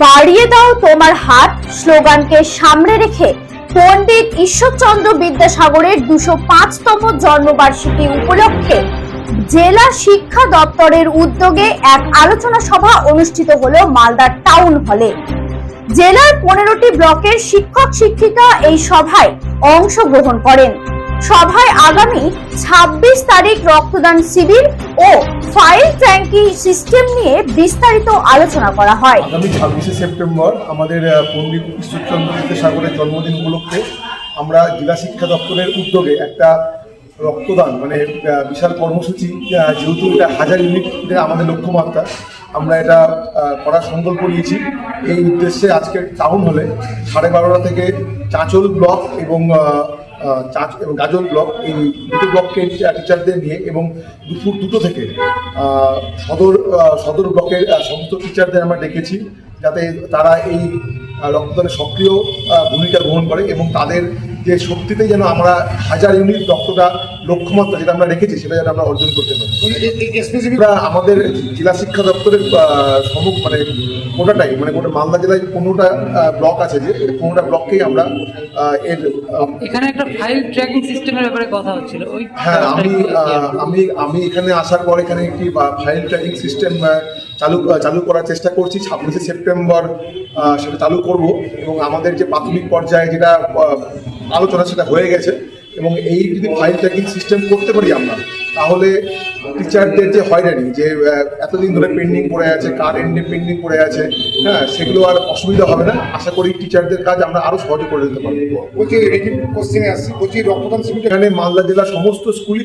বাড়িয়ে দাও তোমার হাত। স্লোগানকে সামনে রেখে পণ্ডিত ঈশ্বরচন্দ্র বিদ্যাসাগরের দুশো পাঁচতম জন্মবার্ষিকী উপলক্ষে জেলা শিক্ষা দপ্তরের উদ্যোগে এক আলোচনা সভা অনুষ্ঠিত হলো মালদা টাউন হলে। জেলার পনেরোটি ব্লকের শিক্ষক শিক্ষিকা এই সভায় অংশগ্রহণ করেন। সভায় আগামী ২৬ তারিখ রক্তদান শিবির ও ফাইল ট্যাঙ্কি সিস্টেম নিয়ে বিস্তারিত আলোচনা করা হয়। আগামী ছাব্বিশে সেপ্টেম্বর আমাদের পণ্ডিত ঈশ্বরচন্দ্র বিদ্যাসাগরের জন্মদিন উপলক্ষে আমরা জেলা শিক্ষা দপ্তরের উদ্যোগে একটা রক্তদান মানে বিশাল কর্মসূচি যেহেতু এটা হাজার ইউনিটের আমাদের লক্ষ্যমাত্রা। আমরা এটা করার সংকল্প নিয়েছি। এই উদ্দেশ্যে আজকে টাউন হলে সাড়ে বারোটা থেকে চাঁচল ব্লক এবং চাঁচ এবং গাজল ব্লক, এই দুটো ব্লককে টিচারদের নিয়ে এবং দুপুর দুটো থেকে সদর সদর ব্লকের সমস্ত টিচারদের আমরা ডেকেছি যাতে তারা এই রক্তদানে সক্রিয় ভূমিকা গ্রহণ করে এবং তাদের যে শক্তিতে যেন আমরা হাজার ইউনিট রক্তটা লক্ষ্যমাত্রা যেটা আমরা রেখেছি সেটা যেন আমরা অর্জন করতে পারি। আমরা আমাদের জেলা শিক্ষা দপ্তরের সমুখ মানে গোটাটাই মানে গোটা মালদা জেলায় পনেরোটা ব্লক আছে যে পনেরোটা ব্লককেই আমরা এর এখানে একটা ফাইল ট্র্যাকিং সিস্টেমের ব্যাপারে কথা হচ্ছিল ওই হ্যাঁ আমি। আমি আমি এখানে আসার পর এখানে একটি ফাইল ট্র্যাকিং সিস্টেম চালু চালু করার চেষ্টা করছি। ছাব্বিশে সেপ্টেম্বর সেটা চালু করব। এবং আমাদের যে প্রাথমিক পর্যায়ে যেটা আলোচনা সেটা হয়ে গেছে এবং এই যদি ফাইল ট্র্যাকিং সিস্টেম করতে পারি আমরা তাহলে টিচারদের যে হয়রানি যে এতদিন ধরে পেন্ডিং পড়ে আছে কার এন্ডে পেন্ডিং পড়ে আছে হ্যাঁ সেগুলো আর অসুবিধা হবে না। আশা করি টিচারদের কাজ আমরা আরও সহজে করে দিতে পারব। বলছি এই কোশ্চেনে আসছি বলছি রক্তদান শিবির এখানে মালদা জেলার সমস্ত স্কুলই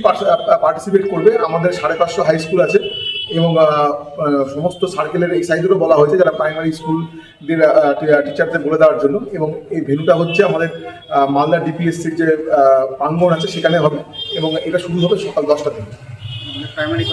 পার্টিসিপেট করবে। আমাদের সাড়ে পাঁচশো হাই স্কুল আছে। এবং সমস্ত সার্কেলের এই সাইজগুলো বলা হয়েছে যারা প্রাইমারি স্কুলদের টিচারদের বলে দেওয়ার জন্য। এবং এই ভেনুটা হচ্ছে আমাদের মালদা ডিপিএসসির যে প্রাঙ্গন আছে সেখানে হবে। এবং এটা শুরু হবে সকাল দশটা থেকে। প্রাইমারি